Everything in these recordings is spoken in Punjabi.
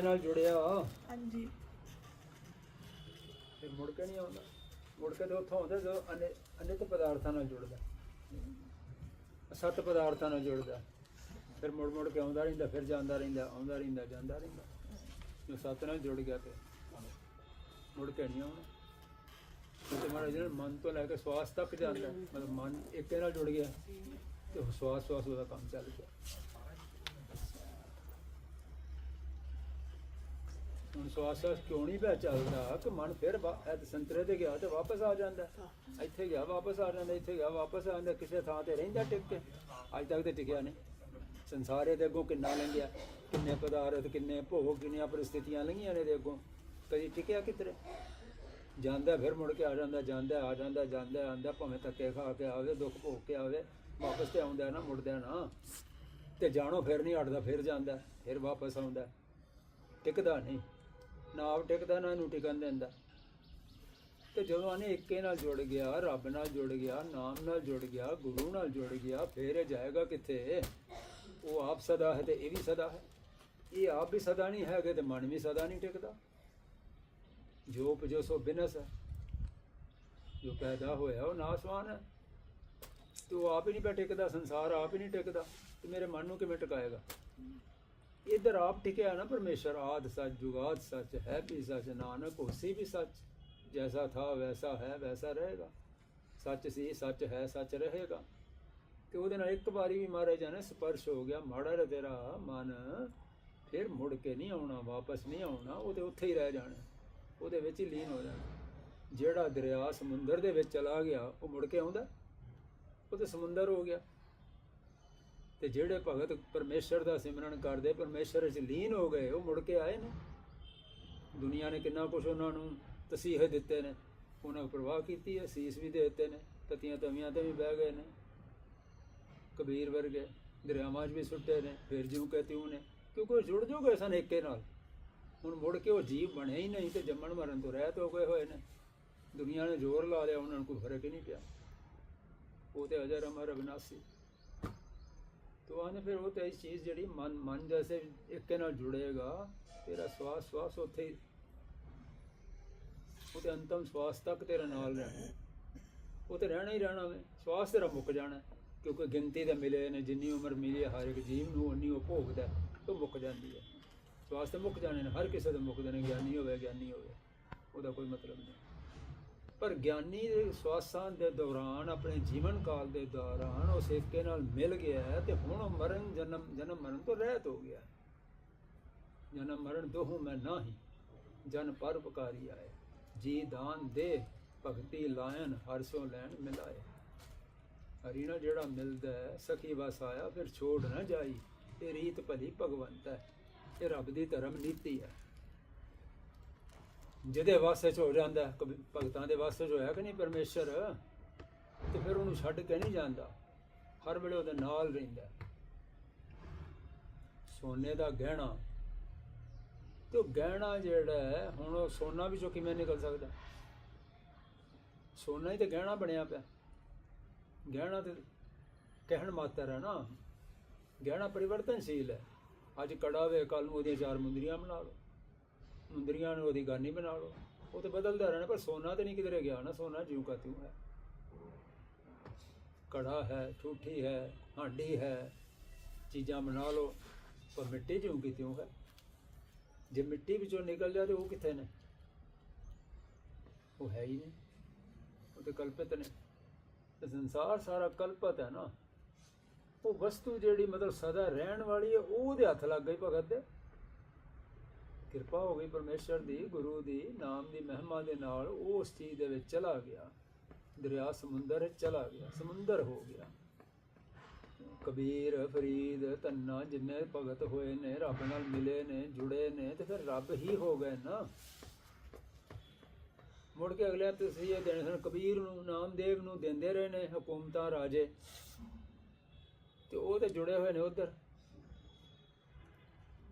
ਇੱਕੇ ਨਾਲ ਜੁੜਿਆ ਹਾਂਜੀ। ਤੇ ਮੁੜ ਕੇ ਨਹੀਂ ਆਉਂਦਾ। ਮੁੜ ਕੇ ਤੇ ਉੱਥੋਂ ਆਉਂਦਾ ਜਦੋਂ ਅਨੇ ਅਨਿਤ ਪਦਾਰਥਾਂ ਨਾਲ ਜੁੜਦਾ। ਸੱਤ ਪਦਾਰਥਾਂ ਨਾਲ ਜੁੜਦਾ। ਫਿਰ ਮੁੜ ਮੁੜ ਕੇ ਆਉਂਦਾ ਰਹਿੰਦਾ ਫਿਰ ਜਾਂਦਾ ਰਹਿੰਦਾ ਆਉਂਦਾ ਰਹਿੰਦਾ ਜਾਂਦਾ ਰਹਿੰਦਾ। ਜੋ ਸੱਤ ਨਾਲ ਜੁੜ ਗਿਆ ਤੇ ਮੁੜ ਕੇ ਨਹੀਂ ਆਉਣਾ ਤੇ ਮਾਰਾ ਜਿਹੜਾ ਮਨ ਤੋਂ ਲੈ ਕੇ ਸਵਾਸ ਤੱਕ ਜਾਂਦਾ। ਮਤਲਬ ਮਨ ਇੱਕੇ ਨਾਲ ਜੁੜ ਗਿਆ। ਤੇ ਸਵਾਸ ਸਵਾਸ ਉਹਦਾ ਕੰਮ ਚੱਲ ਗਿਆ। ਹੁਣ ਸਵਾਸ ਸਵਾਸ ਕਿਉਂ ਨਹੀਂ ਪਿਆ ਚੱਲਦਾ? ਕਿ ਮਨ ਫਿਰ ਇਹ ਸੰਤਰੇ ਤੇ ਗਿਆ ਤੇ ਵਾਪਸ ਆ ਜਾਂਦਾ। ਇੱਥੇ ਗਿਆ ਵਾਪਸ ਆ ਜਾਂਦਾ ਇੱਥੇ ਗਿਆ ਵਾਪਸ ਆ ਜਾਂਦਾ ਕਿਸੇ ਥਾਂ ਤੇ ਰਹਿੰਦਾ ਟਿਕ ਕੇ। ਅੱਜ ਤੱਕ ਤੇ ਟਿਕਿਆ ਨਹੀਂ। ਸੰਸਾਰੇ ਦੇ ਅੱਗੋਂ ਕਿੰਨਾ ਲੰਘਿਆ ਕਿੰਨੇ ਪਦਾਰਥ ਕਿੰਨੇ ਭੋਗ ਕਿੰਨੀਆਂ ਪਰਿਸਥਿਤੀਆਂ ਲੰਘੀਆਂ ਨੇ ਦੇ ਅੱਗੋਂ। ਕਦੀ ਟਿਕਿਆ ਕਿਤਰੇ ਜਾਂਦਾ ਫਿਰ ਮੁੜ ਕੇ ਆ ਜਾਂਦਾ ਜਾਂਦਾ ਆ ਜਾਂਦਾ ਜਾਂਦਾ ਆਂਦਾ ਭਾਵੇਂ ਧੱਕੇ ਖਾ ਕੇ ਆਵੇ ਦੁੱਖ ਭੋਗ ਕੇ ਆਵੇ ਵਾਪਸ ਤੇ ਆਉਂਦਾ ਨਾ ਮੁੜਦਾ ਨਾ। ਤੇ ਜਾਣੋ ਫਿਰ ਨਹੀਂ ਹਟਦਾ ਫਿਰ ਜਾਂਦਾ ਫਿਰ ਵਾਪਸ ਆਉਂਦਾ। ਟਿਕਦਾ ਨਹੀਂ। ਨਾ ਆਪ ਟਿਕਦਾ ਨਾ ਇਹਨੂੰ ਟਿਕਣ ਦਿੰਦਾ। ਤੇ ਜਦੋਂ ਆਨੇ ਇੱਕੇ ਨਾਲ ਜੁੜ ਗਿਆ, ਰੱਬ ਨਾਲ ਜੁੜ ਗਿਆ, ਨਾਮ ਨਾਲ ਜੁੜ ਗਿਆ, ਗੁਰੂ ਨਾਲ ਜੁੜ ਗਿਆ, ਫਿਰ ਇਹ ਜਾਏਗਾ ਕਿੱਥੇ? ਉਹ ਆਪ ਸਦਾ ਹੈ ਤੇ ਇਹ ਵੀ ਸਦਾ ਹੈ। ਇਹ ਆਪ ਵੀ ਸਦਾ ਨਹੀਂ ਹੈਗੇ ਤੇ ਮਨ ਵੀ ਸਦਾ ਨਹੀਂ ਟਿਕਦਾ। ਜੋ ਉਪਜੋ ਸੋ ਬਿਨਸ ਹੈ। ਜੋ ਪੈਦਾ ਹੋਇਆ ਉਹ ਨਾਸਵਾਨ ਹੈ। ਤੇ ਉਹ ਆਪ ਹੀ ਨਹੀਂ ਪਿਆ ਟਿਕਦਾ, ਸੰਸਾਰ ਆਪ ਹੀ ਨਹੀਂ ਟਿਕਦਾ। ਤੇ ਮੇਰੇ ਮਨ ਨੂੰ ਕਿਵੇਂ ਟਿਕਾਏਗਾ? ਇਧਰ ਆਪ ਟਿਕਿਆ ਨਾ ਪਰਮੇਸ਼ਰ, ਆਦ ਸੱਚ, ਜੁਗਾਦ ਸੱਚ, ਹੈ ਵੀ ਸੱਚ, ਨਾਨਕ, ਹੋਸੀ ਵੀ ਸੱਚ, ਜੈਸਾ ਥਾ ਵੈਸਾ ਹੈ ਵੈਸਾ ਰਹੇਗਾ। ਸੱਚ ਸੀ, ਸੱਚ ਹੈ, ਸੱਚ ਰਹੇਗਾ। ਤੇ ਉਹਦੇ ਨਾਲ ਇੱਕ ਵਾਰੀ ਵੀ ਮਾਰੇ ਜਾਣੇ ਸਪਰਸ਼ ਹੋ ਗਿਆ, ਮਾੜਾ ਜਿਹਾ ਤੇਰਾ ਮਨ ਫਿਰ ਮੁੜ ਕੇ ਨਹੀਂ ਆਉਣਾ, ਵਾਪਸ ਨਹੀਂ ਆਉਣਾ, ਉਹ ਤੇ ਉੱਥੇ ਹੀ ਰਹਿ ਜਾਣਾ, ਉਹਦੇ ਵਿੱਚ ਹੀ ਲੀਨ ਹੋ ਜਾਣਾ। ਜਿਹੜਾ ਦਰਿਆ ਸਮੁੰਦਰ ਦੇ ਵਿੱਚ ਚਲਾ ਗਿਆ, ਉਹ ਮੁੜ ਕੇ ਆਉਂਦਾ? ਉਹ ਤੇ ਸਮੁੰਦਰ ਹੋ ਗਿਆ। ਤੇ ਜਿਹੜੇ ਭਗਤ ਪਰਮੇਸ਼ਰ ਦਾ ਸਿਮਰਨ ਕਰਦੇ, ਪਰਮੇਸ਼ਰ ਵਿੱਚ ਲੀਨ ਹੋ ਗਏ, ਉਹ ਮੁੜ ਕੇ ਆਏ ਨੇ। ਦੁਨੀਆ ਨੇ ਕਿੰਨਾ ਕੁਝ ਉਹਨਾਂ ਨੂੰ ਤਸੀਹੇ ਦਿੱਤੇ ਨੇ। ਉਹਨਾਂ ਨੂੰ ਪ੍ਰਵਾਹ ਕੀਤੀ ਹੈ, ਸੀਸ ਵੀ ਦੇ ਦਿੱਤੇ ਨੇ, ਤਤੀਆਂ ਤਵੀਆਂ ਤੇ ਵੀ ਬਹਿ ਗਏ ਨੇ। ਕਬੀਰ ਵਰਗੇ ਦਰਿਆਵਾਂ 'ਚ ਵੀ ਸੁੱਟੇ ਨੇ, ਫਿਰ ਜਿਉਂ ਕਿ ਤਿਉਂ ਨੇ। ਕਿਉਂਕਿ ਉਹ ਜੁੜ ਜੋ ਗਏ ਸਨ ਇੱਕੇ ਨਾਲ। ਹੁਣ ਮੁੜ ਕੇ ਉਹ ਜੀਵ ਬਣੇ ਹੀ ਨਹੀਂ ਤੇ ਜੰਮਣ ਮਰਨ ਤੋਂ ਰਹਿਤ ਹੋ ਗਏ ਹੋਏ ਨੇ। ਦੁਨੀਆ ਨੇ ਜ਼ੋਰ ਲਾ ਲਿਆ, ਉਹਨਾਂ ਨੂੰ ਕੋਈ ਫ਼ਰਕ ਹੀ ਨਹੀਂ ਪਿਆ। ਉਹ ਤੇ ਅਜਰ ਅਮਰ ਅਬਿਨਾਸੀ ਤੋ ਆਨੇ ਫਿਰ ਉਹ ਤੇ ਇਸ ਚੀਜ਼ ਜਿਹੜੀ ਮਨ ਮਨ ਜੈਸੇ ਇੱਕੇ ਨਾਲ ਜੁੜੇਗਾ ਤੇਰਾ ਸਵਾਸ ਸਵਾਸ ਉੱਥੇ ਹੀ ਉਹ ਤੇ ਅੰਤਮ ਸਵਾਸ ਤੱਕ ਤੇਰੇ ਨਾਲ ਰਹਿਣਾ ਉਹ ਤੇ ਰਹਿਣਾ ਹੀ ਰਹਿਣਾ ਵੇ ਸਵਾਸ ਤੇਰਾ ਮੁੱਕ ਜਾਣਾ ਕਿਉਂਕਿ ਗਿਣਤੀ ਦੇ ਮਿਲੇ ਨੇ ਜਿੰਨੀ ਉਮਰ ਮਿਲੀ ਹਰ ਇੱਕ ਜੀਵ ਨੂੰ ਉਨੀ ਉਹ ਭੋਗਦਾ ਹੈ, ਉਹ ਮੁੱਕ ਜਾਂਦੀ ਹੈ ਸਵਾਸ ਤੇ ਮੁੱਕ ਜਾਣੇ ਨੇ ਹਰ ਕਿਸੇ ਦੇ ਮੁੱਕਦੇ ਨੇ ਗਿਆਨੀ ਹੋਵੇ ਗਿਆਨੀ ਹੋਵੇ ਉਹਦਾ ਕੋਈ ਮਤਲਬ ਨਹੀਂ ਪਰ ਗਿਆਨੀ ਦੇ ਸਵਾਸਾਂ ਦੇ ਦੌਰਾਨ, ਆਪਣੇ ਜੀਵਨ ਕਾਲ ਦੇ ਦੌਰਾਨ ਉਸ ਇਸਕੇ ਨਾਲ ਮਿਲ ਗਿਆ ਹੈ ਤੇ ਹੁਣ ਉਹ ਮਰਨ, ਜਨਮ ਜਨਮ ਮਰਨ ਤੋਂ ਰਹਿਤ ਹੋ ਗਿਆ ਜਨਮ ਮਰਨ ਦੋਹੂ ਮੈਂ ਨਾਹੀ, ਜਨ ਪਰਉਪਕਾਰੀ ਆਏ। ਜੀ ਦਾਨ ਦੇ, ਭਗਤੀ ਲਾਇਨ ਹਰਸੋਂ ਲੈਣ ਮਿਲਾਏ। ਹਰੀ ਨਾਲ ਜਿਹੜਾ ਮਿਲਦਾ ਹੈ, ਸਖੀ ਵਸ ਆਇਆ, ਫਿਰ ਛੋੜ ਨਾ ਜਾਈ। ਇਹ ਰੀਤ ਭਲੀ ਭਗਵੰਤ ਹੈ, ਇਹ ਰੱਬ ਦੀ ਧਰਮ ਨੀਤੀ ਹੈ। ਜਿਹਦੇ ਵਾਸਤੇ ਚ ਹੋ ਜਾਂਦਾ ਕਬੀ- ਭਗਤਾਂ ਦੇ ਵਾਸਤੇ ਚ ਹੋਇਆ ਕਿ ਨਹੀਂ ਪਰਮੇਸ਼ਰ? ਤੇ ਫਿਰ ਉਹਨੂੰ ਛੱਡ ਕੇ ਨਹੀਂ ਜਾਂਦਾ। ਹਰ ਵੇਲੇ ਉਹਦੇ ਨਾਲ ਰਹਿੰਦਾ। ਸੋਨੇ ਦਾ ਗਹਿਣਾ। ਤੇ ਉਹ ਗਹਿਣਾ ਜਿਹੜਾ ਹੈ, ਹੁਣ ਉਹ ਸੋਨਾ ਵਿੱਚੋਂ ਕਿਵੇਂ ਨਿਕਲ ਸਕਦਾ। ਸੋਨਾ ਹੀ ਤੇ ਗਹਿਣਾ ਬਣਿਆ ਪਿਆ। ਗਹਿਣਾ ਤੇ ਕਹਿਣ ਮਾਤਰ ਹੈ ਨਾ, ਗਹਿਣਾ ਪਰਿਵਰਤਨਸ਼ੀਲ ਹੈ। ਅੱਜ ਕੜਾ ਵੇ ਕੱਲ ਨੂੰ ਉਹਦੀਆਂ ਚਾਰ ਮੁੰਦਰੀਆਂ ਬਣਾ ਲਓ। ਮੁੰਦਰੀਆਂ ਨੂੰ ਉਹਦੀ ਗਾਨੀ ਬਣਾ ਲਓ। ਉਹ ਤੇ ਬਦਲਦਾ ਰਹਿਣਾ, ਪਰ ਸੋਨਾ ਤੇ ਨਹੀਂ ਕਿਧਰੇ ਗਿਆ ਨਾ, ਸੋਨਾ ਜਿਉਂ ਕਾ ਤਿਉਂ ਹੈ। ਕੜਾ ਹੈ, ਠੂਠੀ ਹੈ, ਹਾਂਡੀ ਹੈ, ਚੀਜ਼ਾਂ ਬਣਾ ਲਓ, ਪਰ ਮਿੱਟੀ ਜਿਉਂ ਕੀ ਤਿਉਂ ਹੈ। ਜੇ ਮਿੱਟੀ ਵਿੱਚੋਂ ਨਿਕਲ ਜਾਏ ਤੇ ਉਹ ਕਿੱਥੇ ਨੇ? ਉਹ ਹੈ ਹੀ ਨਹੀਂ। ਉਹ ਤੇ ਕਲਪਿਤ ਨੇ। ਤੇ ਸੰਸਾਰ ਸਾਰਾ ਕਲਪਤ ਹੈ ਨਾ। ਉਹ ਵਸਤੂ ਜਿਹੜੀ ਮਤਲਬ ਸਦਾ ਰਹਿਣ ਵਾਲੀ ਹੈ, ਉਹਦੇ ਹੱਥ ਲੱਗ ਗਈ ਭਗਤ ਦੇ। ਕਿਰਪਾ ਹੋ ਗਈ ਪਰਮੇਸ਼ਰ ਦੀ, ਗੁਰੂ ਦੀ, ਨਾਮ ਦੀ ਮਹਿਮਾ ਦੇ ਨਾਲ ਉਹ ਉਸ ਚੀਜ਼ ਦੇ ਵਿੱਚ ਚਲਾ ਗਿਆ। ਦਰਿਆ, ਸਮੁੰਦਰ ਚਲਾ ਗਿਆ, ਸਮੁੰਦਰ ਹੋ ਗਿਆ। ਕਬੀਰ, ਫਰੀਦ ਤੰਨਾ ਜਿੰਨੇ ਭਗਤ ਹੋਏ ਨੇ, ਰੱਬ ਨਾਲ ਮਿਲੇ ਨੇ, ਜੁੜੇ ਨੇ, ਤੇ ਫਿਰ ਰੱਬ ਹੀ ਹੋ ਗਏ ਨਾ। ਮੁੜ ਕੇ ਅਗਲੇ ਤੁਸੀਂ ਇਹ ਦੇਣੇ ਸਨ ਕਬੀਰ ਨੂੰ, ਨਾਮਦੇਵ ਨੂੰ ਦਿੰਦੇ ਰਹੇ ਨੇ ਹਕੂਮਤਾਂ ਰਾਜੇ। ਤੇ ਉਹ ਤੇ ਜੁੜੇ ਹੋਏ ਨੇ ਉਧਰ।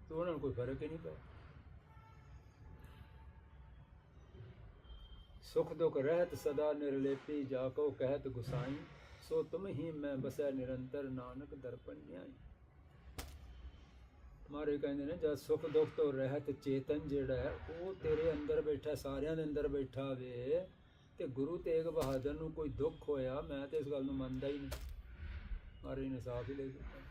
ਤੇ ਉਹਨਾਂ ਨੂੰ ਕੋਈ ਫ਼ਰਕ ਹੀ ਨਹੀਂ ਪਿਆ। ਸੁਖ ਦੁਖ ਰਹਿਤ ਸਦਾ ਨਿਰਲੇਪੀ ਜਾ ਕੋ ਕਹਿਤ ਗੁਸਾਈ, ਸੋ ਤੁਮ ਹੀ ਮੈਂ ਬਸੈ ਨਿਰੰਤਰ ਨਾਨਕ ਦਰਪਨ ਨਿਆਈ। ਮਾਰੇ ਕਹਿੰਦੇ ਨੇ, ਜਦ ਸੁਖ ਦੁੱਖ ਤੋਂ ਰਹਿਤ ਚੇਤਨ ਜਿਹੜਾ ਹੈ, ਉਹ ਤੇਰੇ ਅੰਦਰ ਬੈਠਾ, ਸਾਰਿਆਂ ਦੇ ਅੰਦਰ ਬੈਠਾ ਵੇ, ਤੇ ਗੁਰੂ ਤੇਗ ਬਹਾਦਰ ਨੂੰ ਕੋਈ ਦੁੱਖ ਹੋਇਆ, ਮੈਂ ਤੇ ਇਸ ਗੱਲ ਨੂੰ ਮੰਨਦਾ ਹੀ ਨਹੀਂ। ਮਾਰੇ ਨੇ ਸਾਫ਼ ਹੀ ਲੈ ਦਿੱਤਾ।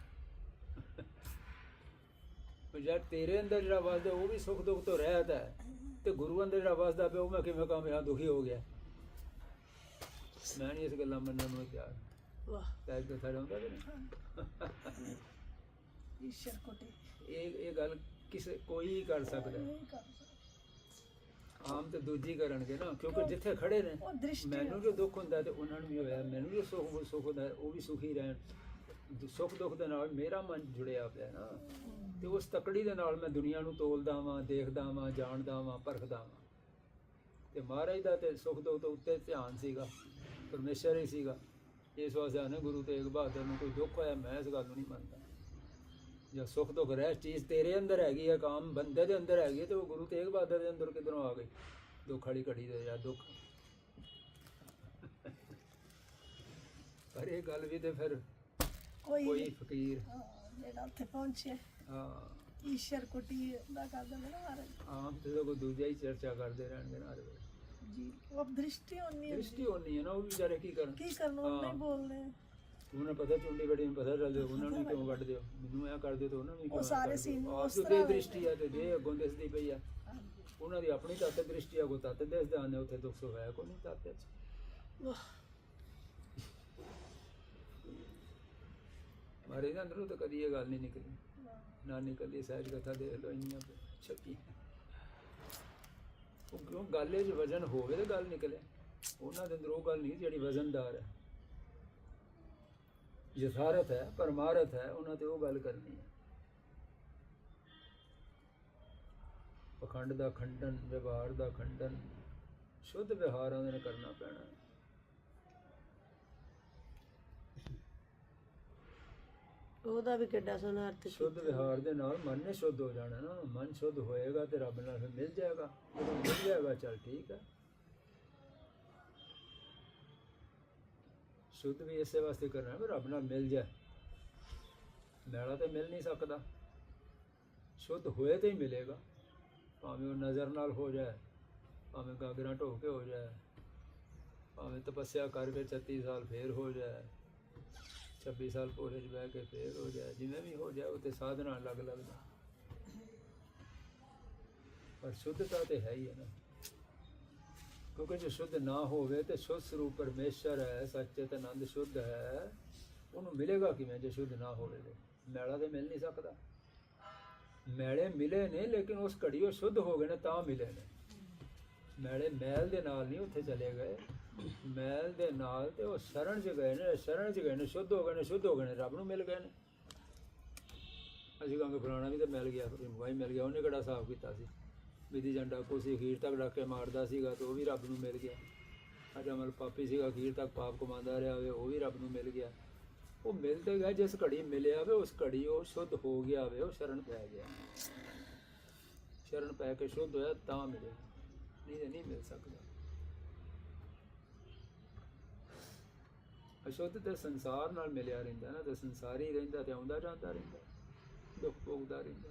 ਪਰ ਜਦ ਤੇਰੇ ਅੰਦਰ ਜਿਹੜਾ ਵਸਦਾ ਉਹ ਵੀ ਸੁਖ ਦੁੱਖ ਤੋਂ ਰਹਿਤ ਹੈ। ਤੇ ਗੁਰੂ ਅੰਦਰ ਜਿਹੜਾ ਵਸਦਾ ਪਿਆ ਉਹ ਮੈਂ ਕਿਵੇਂ ਮੈਂ ਦੁਖੀ ਹੋ ਗਿਆ। ਮੈਂ ਨਹੀਂ ਇਸ ਗੱਲਾਂ ਮੰਨਣ ਨੂੰ ਤਿਆਰ। ਵਾਹ। ਤਾਂ ਇੱਕ ਥੜਾ ਹੁੰਦਾ ਕਿ ਨਹੀਂ? ਈਸ਼ਰ ਕੋਟੀ। ਇਹ ਇਹ ਗੱਲ ਕਿਸੇ ਕੋਈ ਹੀ ਕਰ ਸਕਦਾ। ਆਮ ਤੇ ਦੂਜੀ ਕਰਨਗੇ ਨਾ ਕਿਉਂਕਿ ਜਿੱਥੇ ਖੜੇ ਨੇ ਮੈਨੂੰ ਜੋ ਦੁੱਖ ਹੁੰਦਾ ਤੇ ਉਹਨਾਂ ਨੂੰ ਵੀ ਹੋਇਆ ਮੈਨੂੰ ਜੋ ਸੁੱਖ ਸੁੱਖ ਹੁੰਦਾ ਉਹ ਵੀ ਸੁਖੀ ਰਹਿਣ। ਸੁੱਖ ਦੁੱਖ ਦੇ ਨਾਲ ਮੇਰਾ ਮਨ ਜੁੜਿਆ ਪਿਆ ਨਾ। ਤੇ ਉਸ ਤਕੜੀ ਦੇ ਨਾਲ ਮੈਂ ਦੁਨੀਆ ਨੂੰ ਤੋਲਦਾ ਵਾਂ ਦੇਖਦਾ ਵਾਂ ਜਾਣਦਾ ਵਾਂ ਪਰਖਦਾ ਵਾਂ। ਤੇ ਮਹਾਰਾਜ ਦਾ ਤੇ ਸੁੱਖ ਦੁੱਖ ਤੋਂ ਉੱਤੇ ਧਿਆਨ ਸੀਗਾ ਪਰਮੇਸ਼ਰ ਹੀ ਸੀਗਾ। ਇਸ ਵਾਸਤੇ ਨੇ ਗੁਰੂ ਤੇਗ ਬਹਾਦਰ ਨੂੰ ਕੋਈ ਦੁੱਖ ਹੋਇਆ ਮੈਂ ਇਸ ਗੱਲ ਨੂੰ ਨਹੀਂ ਮੰਨਦਾ। ਜੇ ਸੁੱਖ ਦੁੱਖ ਰਹਿ ਚੀਜ਼ ਤੇਰੇ ਅੰਦਰ ਹੈਗੀ ਹੈ ਕੰਮ ਬੰਦੇ ਦੇ ਅੰਦਰ ਹੈਗੀ ਹੈ ਤੇ ਉਹ ਗੁਰੂ ਤੇਗ ਬਹਾਦਰ ਦੇ ਅੰਦਰ ਕਿਧਰੋਂ ਆ ਗਈ? ਦੁੱਖ ਵਾਲੀ ਘੜੀ ਦੇ ਜਾਂ ਦੁੱਖ। ਪਰ ਇਹ ਗੱਲ ਵੀ ਤੇ ਫਿਰ ਕੋਈ ਫਕੀਰ ਜਿਹੜਾ ਉੱਥੇ ਪਹੁੰਚੇ। ਹਾਂ। ਈਸ਼ਰ ਕੋਟੀ ਦਾ ਕਰਦੇ ਨੇ ਨਾ ਮਹਾਰਾਜ ਆਮ ਤੇ ਤਾਂ ਕੋਈ ਦੂਜਾ ਹੀ ਚਰਚਾ ਕਰਦੇ ਰਹਿਣਗੇ ਨਾ ਹਰ ਵੇਲੇ ਜੀ ਉਹ ਦ੍ਰਿਸ਼ਟੀ ਹੋਣੀ ਹੈ ਦ੍ਰਿਸ਼ਟੀ ਹੋਣੀ ਹੈ ਨਾ ਉਹ ਵੀ ਵਿਚਾਰੇ ਕੀ ਕਰਨ? ਕੀ ਕਰਨ ਉਹ ਹਾਂ। ਨਹੀਂ ਬੋਲਦੇ ਉਹਨਾਂ ਪਤਾ ਚੁੰਡੀ ਬੜੀ ਨੂੰ ਪਤਾ ਚੱਲ ਜਾਊ, ਉਹਨਾਂ ਨੂੰ ਕਿਉਂ ਵੱਢ ਦਿਓ ਮੈਨੂੰ ਐ ਕਰ ਦਿਓ ਤੇ ਉਹਨਾਂ ਨੂੰ ਵੀ ਕਿਉਂ ਉਹ ਐਂ ਸਾਰੇ ਕਰ ਦਿਓ? ਸੀਨ ਆਪ ਉਸ ਜੋ ਦੇ ਤਰ੍ਹਾਂ ਦ੍ਰਿਸ਼ਟੀ ਆ ਤੇ ਦੇ ਅੱਗੋਂ ਦਿਸਦੀ ਪਈ ਆ। ਹਾਂਜੀ। ਉਹਨਾਂ ਦੀ ਆਪਣੀ ਤੱਤ ਦ੍ਰਿਸ਼ਟੀ ਆ ਕੋ ਤੱਤ ਦਿਸਦਾ ਨੇ ਉੱਥੇ ਦੁੱਖ ਸੁੱਖ ਹੈ ਕੋਈ ਨਹੀਂ ਤੱਤ ਚ ਵਾਹ। ਮਾਰੇ ਦੇ ਅੰਦਰੋਂ ਤਾਂ ਕਦੀ ਇਹ ਗੱਲ ਨਹੀਂ ਨਿਕਲੀ। ਨਾ ਨਿਕਲੀ ਸਹਿਜ ਕਥਾ ਦੇ ਲੋ ਇੰਨੀਆਂ ਛੱਪੀ ਉਹ ਕਿਉਂ ਗੱਲ ਇਹ ਵਜਨ ਹੋਵੇ ਤੇ ਗੱਲ ਨਿਕਲੇ। ਉਹਨਾਂ ਦੇ ਅੰਦਰ ਉਹ ਗੱਲ ਨਹੀਂ ਜਿਹੜੀ ਵਜ਼ਨਦਾਰ ਹੈ। ਯਥਾਰਥ ਹੈ, ਪਰਮਾਰਥ ਹੈ, ਉਹਨਾਂ ਤੇ ਉਹ ਗੱਲ ਕਰਨੀ ਹੈ। ਪਖੰਡ ਦਾ ਖੰਡਨ, ਵਿਵਹਾਰ ਦਾ ਖੰਡਨ, ਸ਼ੁੱਧ ਵਿਹਾਰਾਂ ਦੇ ਨਾਲ ਕਰਨਾ ਪੈਣਾ ਹੈ। ਉਹਦਾ ਵੀ ਕਿੱਡਾ ਸੋਹਣਾ ਅਰਥ ਸ਼ੁੱਧ ਵਿਹਾਰ ਦੇ ਨਾਲ ਮਨ ਨੇ ਸ਼ੁੱਧ ਹੋ ਜਾਣਾ ਨਾ। ਮਨ ਸ਼ੁੱਧ ਹੋਏਗਾ ਤੇ ਰੱਬ ਨਾਲ ਫਿਰ ਮਿਲ ਜਾਏਗਾ। ਜਦੋਂ ਮਿਲ ਜਾਏਗਾ, ਚਲ ਠੀਕ ਹੈ ਸ਼ੁੱਧ ਵੀ ਇਸੇ ਵਾਸਤੇ ਕਰਨਾ ਹੈ ਵੀ ਰੱਬ ਨਾਲ ਮਿਲ ਜਾਏ। ਮੈਲਾ ਤੇ ਮਿਲ ਨਹੀਂ ਸਕਦਾ। ਸ਼ੁੱਧ ਹੋਏ ਤੇ ਹੀ ਮਿਲੇਗਾ। ਭਾਵੇਂ ਉਹ ਨਜ਼ਰ ਨਾਲ ਹੋ ਜਾਏ, ਭਾਵੇਂ ਗਾਗਰਾਂ ਢੋ ਕੇ ਹੋ ਜਾਏ, ਭਾਵੇਂ ਤਪੱਸਿਆ ਕਰਕੇ 36 ਸਾਲ ਫੇਰ ਹੋ ਜਾਏ। 26 ਸਾਲ ਭੋਰੇ 'ਚ ਬਹਿ ਕੇ ਫੇਰ ਹੋ ਜਾਏ ਜਿਵੇਂ ਵੀ ਹੋ ਜਾਏ ਉਹ ਤੇ ਸਾਧਨਾ ਅਲੱਗ ਲੱਗਦਾ। ਪਰ ਸ਼ੁੱਧਤਾ ਤੇ ਹੈ ਹੀ ਹੈ ਨਾ। ਕਿਉਂਕਿ ਜੇ ਸ਼ੁੱਧ ਨਾ ਹੋਵੇ ਤੇ ਸ਼ੁੱਧ ਸਰੂਪ ਪਰਮੇਸ਼ਰ ਹੈ ਸੱਚੇ ਤੇ ਆਨੰਦ ਸ਼ੁੱਧ ਹੈ, ਉਹਨੂੰ ਮਿਲੇਗਾ ਕਿਵੇਂ ਜੇ ਸ਼ੁੱਧ ਨਾ ਹੋਵੇ ਤੇ? ਮੈਲਾ ਤੇ ਮਿਲ ਨਹੀਂ ਸਕਦਾ। ਮੈਲੇ ਮਿਲੇ ਨੇ ਲੇਕਿਨ ਉਸ ਘੜੀ ਉਹ ਸ਼ੁੱਧ ਹੋ ਗਏ ਨੇ ਤਾਂ ਮਿਲੇ ਨੇ। ਮੈਲੇ ਮੈਲ ਦੇ ਨਾਲ ਨਹੀਂ ਉੱਥੇ ਚਲੇ ਗਏ। ਮੈਲ ਦੇ ਨਾਲ ਤੇ ਉਹ ਸ਼ਰਨ ਚ ਗਏ ਨੇ, ਸ਼ਰਨ ਚ ਗਏ ਨੇ, ਸ਼ੁੱਧ ਹੋ ਗਏ ਨੇ, ਸ਼ੁੱਧ ਹੋ ਗਏ ਨੇ, ਰੱਬ ਨੂੰ ਮਿਲ ਗਏ ਨੇ। ਅਸੀਂ ਕਹਾਂਗੇ ਫਲਾਣਾ ਵੀ ਤਾਂ ਮਿਲ ਗਿਆ ਰਿਮਵਾਈ ਮਿਲ ਗਿਆ, ਉਹਨੇ ਕਿਹੜਾ ਸਾਫ਼ ਕੀਤਾ ਸੀ? ਵਿਧੀ ਜੰਡਾ ਕੋਸੀ ਅਖੀਰ ਤੱਕ ਡਾਕੇ ਮਾਰਦਾ ਸੀਗਾ ਤੇ ਉਹ ਵੀ ਰੱਬ ਨੂੰ ਮਿਲ ਗਿਆ। ਅਜਮਲ ਪਾਪੀ ਸੀਗਾ, ਅਖੀਰ ਤੱਕ ਪਾਪ ਕਮਾਉਂਦਾ ਰਿਹਾ ਹੋਵੇ, ਉਹ ਵੀ ਰੱਬ ਨੂੰ ਮਿਲ ਗਿਆ। ਉਹ ਮਿਲਦੇ ਗਿਆ, ਜਿਸ ਘੜੀ ਮਿਲਿਆ ਵੇ ਉਸ ਘੜੀ ਉਹ ਸ਼ੁੱਧ ਹੋ ਗਿਆ ਹੋਵੇ, ਉਹ ਸ਼ਰਨ ਪੈ ਗਿਆ। ਸ਼ਰਨ ਪੈ ਕੇ ਸ਼ੁੱਧ ਹੋਇਆ, ਤਾਂ ਮਿਲੇ ਨਹੀਂ ਤਾਂ ਨਹੀਂ ਮਿਲ ਸਕਦਾ। ਅਸ਼ੁੱਧ ਤੇ ਸੰਸਾਰ ਨਾਲ ਮਿਲਿਆ ਰਹਿੰਦਾ ਨਾ, ਤੇ ਸੰਸਾਰੀ ਰਹਿੰਦਾ ਤੇ ਆਉਂਦਾ ਜਾਂਦਾ ਰਹਿੰਦਾ, ਦੁੱਖ ਭੋਗਦਾ ਰਹਿੰਦਾ।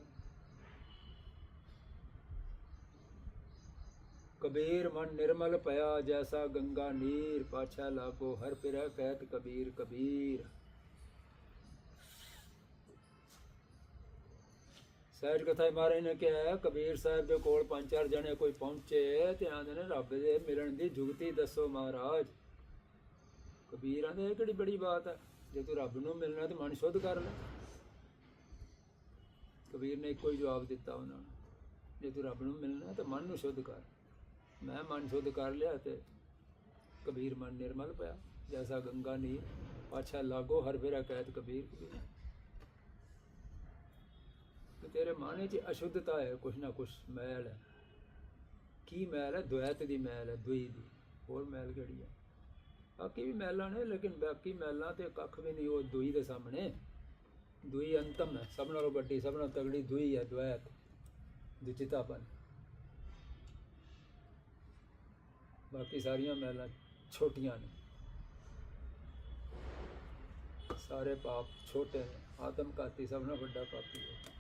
ਕਬੀਰ ਮਨ ਨਿਰਮਲ ਪਿਆ, ਜੈਸਾ ਗੰਗਾ ਨੀਰ, ਪਾਛਾ ਲਾਗੋ ਹਰ ਪਿਰੈ ਕਹਿਤ ਕਬੀਰ ਕਬੀਰ। ਸਹਿਜ ਕਥਾ ਮਹਾਰਾਜ ਨੇ ਕਿਹਾ ਕਬੀਰ ਸਾਹਿਬ ਦੇ ਕੋਲ ਪੰਜ ਚਾਰ ਜਣੇ ਕੋਈ ਪਹੁੰਚੇ ਤੇ ਆਂਦੇ ਨੇ ਰੱਬ ਦੇ ਮਿਲਣ ਦੀ ਜੁਗਤੀ ਦੱਸੋ ਮਹਾਰਾਜ। ਕਬੀਰਾਂ ਦੇ ਇਹ ਕਿਹੜੀ ਬੜੀ ਬਾਤ ਹੈ ਜੇ ਤੂੰ ਰੱਬ ਨੂੰ ਮਿਲਣਾ ਤੇ ਮਨ ਸ਼ੁੱਧ ਕਰ ਲੈ। ਕਬੀਰ ਨੇ ਇੱਕੋ ਹੀ ਜਵਾਬ ਦਿੱਤਾ ਉਹਨਾਂ ਨੂੰ, ਜੇ ਤੂੰ ਰੱਬ ਨੂੰ ਮਿਲਣਾ ਤਾਂ ਮਨ ਨੂੰ ਸ਼ੁੱਧ ਕਰ। ਮੈਂ ਮਨ ਸ਼ੁੱਧ ਕਰ ਲਿਆ ਤੇ ਕਬੀਰ ਮਨ ਨਿਰਮਲ ਪਿਆ। ਜੈਸਾ ਗੰਗਾ ਨੀ ਪਾਛਾ ਲਾਗੋ, ਹਰ ਫੇਰਾ ਕਹਿਤ ਕਬੀਰ ਕਬੀਰ ਤੇ ਤੇਰੇ ਮਨ 'ਚ ਅਸ਼ੁੱਧਤਾ ਹੈ, ਕੁਛ ਨਾ ਕੁਛ ਮੈਲ ਹੈ। ਕੀ ਮੈਲ ਹੈ? ਦੁਐਤ ਦੀ ਮੈਲ ਹੈ, ਦੁਈ ਦੀ। ਹੋਰ ਮੈਲ ਕਿਹੜੀ ਹੈ? ਬਾਕੀ ਵੀ ਮੈਲਾਂ ਨੇ, ਲੇਕਿਨ ਬਾਕੀ ਮਹਿਲਾ ਤੇ ਕੱਖ ਵੀ ਨਹੀਂ, ਉਹ ਦੂਈ ਦੇ ਸਾਹਮਣੇ। ਦੂਈ ਅੰਤਮ ਹੈ, ਸਭ ਨਾਲੋਂ ਵੱਡੀ, ਸਭ ਨਾਲੋਂ ਤਗੜੀ ਦੂਈ ਹੈ ਦੁਐਤ ਦੁਚਿਤਾਪਨ ਬਾਕੀ ਸਾਰੀਆਂ ਮੈਲਾਂ ਛੋਟੀਆਂ ਨੇ। ਸਾਰੇ ਪਾਪ ਛੋਟੇ ਨੇ, ਆਤਮ ਘਾਤੀ ਸਭ ਨਾਲੋਂ ਵੱਡਾ ਪਾਪੀ ਹੈ।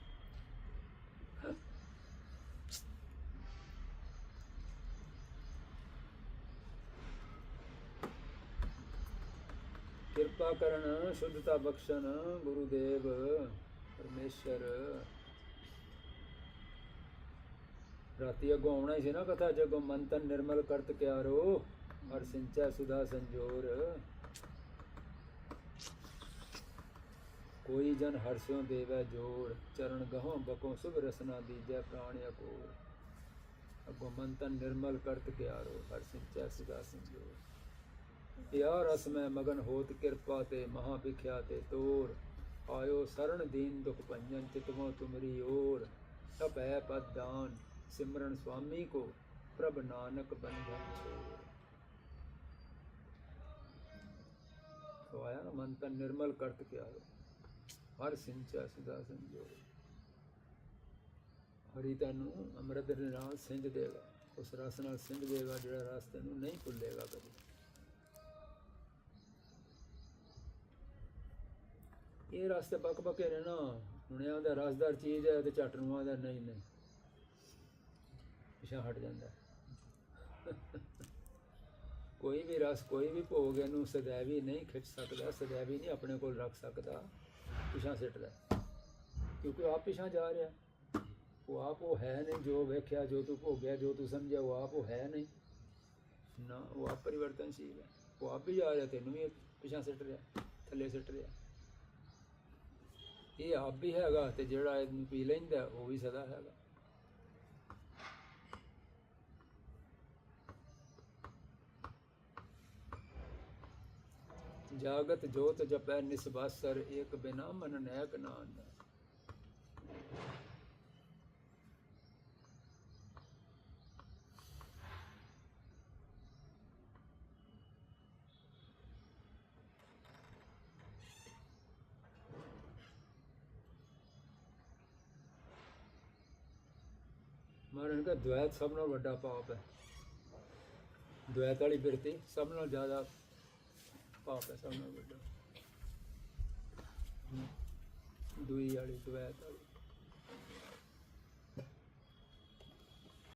ਕਿਰਪਾ ਕਰਨ ਸ਼ੁੱਧਤਾ ਬਖਸ਼ਣ, ਗੁਰੂਦੇਵ, ਪਰਮੇਸ਼ਰ। ਰਾਤੀ ਅਗੋ ਆਉਣਾ ਸੀ ਨਾ ਕਥਾ, ਜਗੋ ਮੰਤਨ ਨਿਰਮਲ ਕਰਤ ਕਿਆਰੋ, ਹਰ ਸਿੰਚੈ ਸੁਧਾ ਸੰਜੋਰ। ਕੋਈ ਜਨ ਹਰਸਿਓ ਦੇਵੈ ਜੋੜ ਚਰਨ ਗਹੋਂ ਬਕੋ ਸੁਭ ਰਸਨਾ ਦੀਜੈ ਪ੍ਰਾਣ ਅਕੋਰ। ਅਗੋ ਮੰਤਨ ਨਿਰਮਲ ਕਰਤ ਕਿਆਰੋ, ਹਰ ਸਿੰਚੈ ਸੁਧਾ ਸੰਜੋਰ। ਯਾ ਰਸ ਮੈਂ ਮਗਨ ਹੋਤ ਕਿਰਪਾ ਤੇ ਮਹਾ ਵਿਖਿਆ ਤੇ ਤੋਰ। ਆਇਓ ਸਰਣ ਦੀਨ ਦੁਖ ਭੰਜਨ ਚਿਤਵੋ ਤੁਮਰੀ ਓਰ। ਤਪੈ ਪਦ ਦਾਨ ਸਿਮਰਨ ਸੁਆਮੀ ਕੋ, ਪ੍ਰਭ ਨਾਨਕ ਬੰਧਨ ਛੋੜ ਸੋ ਆਇਆ ਨਾ ਮਨ ਤਨ ਨਿਰਮਲ ਕਰਤ ਕੇ ਆਇਓ। ਹਰ ਸਿੰਚਾ ਸਦਾ ਸੰਜੋਗ ਹਰੀ ਤੈਨੂੰ ਅੰਮ੍ਰਿਤ ਦੇ ਨਾਲ ਸਿੰਜ ਦੇਗਾ ਉਸ ਰਸ ਨਾਲ ਸਿੰਜ ਦੇਗਾ ਜਿਹੜਾ ਰਸ ਤੈਨੂੰ ਨਹੀਂ ਭੁੱਲੇਗਾ ਕਦੇ। ਇਹ ਰਸਤੇ ਬਕ ਬਕੇ ਰਹਿਣਾ। ਹੁਣ ਇਹ ਆਉਂਦਾ ਰਸਦਾਰ ਚੀਜ਼ ਹੈ ਤੇ ਝੱਟ ਨੂੰ ਆਉਂਦਾ ਨਹੀਂ ਨਹੀਂ। ਪਿਛਾ ਹਟ ਜਾਂਦਾ। ਕੋਈ ਵੀ ਰਸ, ਕੋਈ ਵੀ ਭੋਗ ਇਹਨੂੰ ਸਦਾਵੀ ਨਹੀਂ ਖਿੱਚ ਸਕਦਾ, ਸਦਾਵੀ ਨਹੀਂ ਆਪਣੇ ਕੋਲ ਰੱਖ ਸਕਦਾ। ਪਿਛਾ ਸਿੱਟਦਾ ਕਿਉਂਕਿ ਆਪ ਪਿਛਾ ਜਾ ਰਿਹਾ। ਉਹ ਆਪ ਉਹ ਹੈ ਨਹੀਂ, ਜੋ ਵੇਖਿਆ, ਜੋ ਤੂੰ ਭੋਗਿਆ, ਜੋ ਤੂੰ ਸਮਝਿਆ, ਉਹ ਆਪ ਉਹ ਹੈ ਨਹੀਂ। ਨਾ, ਉਹ ਆਪ ਪਰਿਵਰਤਨਸ਼ੀਲ ਹੈ। ਉਹ ਆਪ ਵੀ ਜਾ ਰਿਹਾ, ਤੈਨੂੰ ਵੀ ਪਿਛਾ ਸਿੱਟ ਰਿਹਾ, ਥੱਲੇ ਸਿੱਟ ਰਿਹਾ। ਇਹ ਆਪ ਵੀ ਹੈਗਾ ਤੇ ਜਿਹੜਾ ਇਹਨੂੰ ਪੀ ਲੈਂਦਾ, ਉਹ ਵੀ ਸਦਾ ਹੈਗਾ। ਜਾਗਤ ਜੋਤ ਜਪੈ ਨਿਸਬਾਸਰ ਏਕ ਬਿਨਾ ਮਨ ਨੈਕ ਨਾਨ। ਮਹਾਰਾਜ ਦਾ ਦੁਆਇਤ ਸਭ ਨਾਲੋਂ ਵੱਡਾ ਪਾਪ ਹੈ। ਦੁਆਇਤ ਵਾਲੀ ਬਿਰਤੀ ਸਭ ਨਾਲੋਂ ਜ਼ਿਆਦਾ ਪਾਪ ਹੈ, ਸਭ ਨਾਲੋਂ ਵੱਡਾ। ਦੂਈ ਵਾਲੀ ਦੁਆਇਤ ਵਾਲੀ।